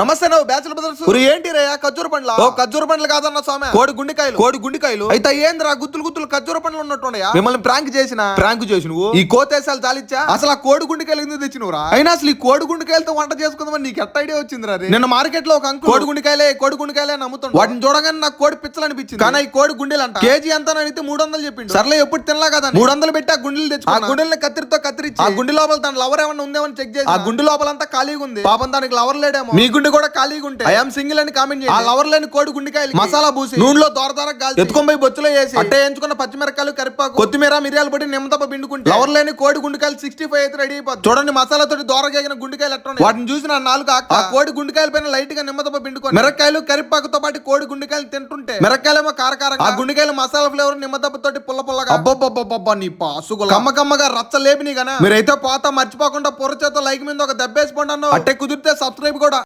నమస్తే నువ్వు bachelor brothers. ఒరే ఏంటి రే ఖర్జూర పండ్ల? ఓ ఖర్జూర పండ్లు కాదన్న స్వామి. కోడి గుండెకాయలు. కోడి గుండెకాయలు. అయితే ఏందిరా గుత్తులు గుత్తులు ఖర్జూర పండ్లు ఉన్నట్టున్నాయా? మిమ్మల్ని ప్రాంక్ చేసిన. ప్రాంక్ చేసి నువ్వు ఈ కోతేసాలు చాలిచ్చా అసలు ఆ కోడి గుండెకాయలు ఎందుకు తెచ్చినవురా? అయినా అసలు ఈ కోడి గుండెకాయలతో వంట చేసుకుందామని నీకు ఎట్ట ఐడియా వచ్చిందిరా రే? నిన్న మార్కెట్లో ఒక అంకుల్ కోడి గుండెకాయలే కోడి గుండెకాయలే నమ్ముతాడు. వాటిని చూడగానే నాకు కోడి పిచ్చలు అనిపించింది కానీ ఈ కోడి గుండెలు అంట కేజీ ఎంత అడిగితే మూడు వందలు చెప్పిండు. సర్లే ఎప్పుడు తినలా కదా మూడు వందలు పెట్టి ఆ గుండెలు తెచ్చు ఆ గుండెల్ని కత్తిరితో కత్తిరించి ఆ గుండె లోపల తన లవర్ ఏమన్నా ఉందేమని చెక్ చేసి ఆ గుండె లోపల అంతా ఖాళీగా ఉంది. పాపం దానికి లవర్ లేడేమో. మీ గుండె కూడా ఖాళీగా ఉంటే ఐఎమ్ సింగిల్ అని కామెంట్ చేయండి. ఆ లవర్ లేని కోడి గుండెకాయలు మసాలా పూసి నూనెలో దోర దోర గాలి ఎత్తుకొని బొచ్చులో వేసి అట్టే ఎంచుకున్న పచ్చిమిరకాయలు కరిపాకు కొత్తిమీర మిరియాలు పొడి నిమ్మతప్ప పిండుకుంటే లవర్ లేని కోడి గుండెకాయలు సిక్స్టీ ఫైవ్ అయితే రెడీ అయిపోతుంది చూడండి మసాలా తోటి దోరగేగిన గుండెకాయలు ఎట్లా. వాటిని చూసి నా నాలుగు ఆ కోడి గుండెకాయల పైన లైట్గా నిమ్మతప్ప పిండుకొని మిరకాయలు కరిపాకుతో పాటు కోడి గుండెకాయలు తింటుంటే మిరకాయలేమో కారకార ఆ గుండెకాయలు మసాలా ఫ్లేవర్ నిమ్మతప్ప తోటి పుల్ల పుల్లగా అబ్బబ్బబ్బబ్బబ్బా నీ పాసుగుల. కమ్మ కమ్మగా రచ్చ లేపిని గనా మీరైతే పోతా మర్చిపోకుండా పొర చేత లైక్ మీద ఒక దెబ్బేసి పండు అట్టే కుదిరితే సబ్స్క్రైబ్ కూడా.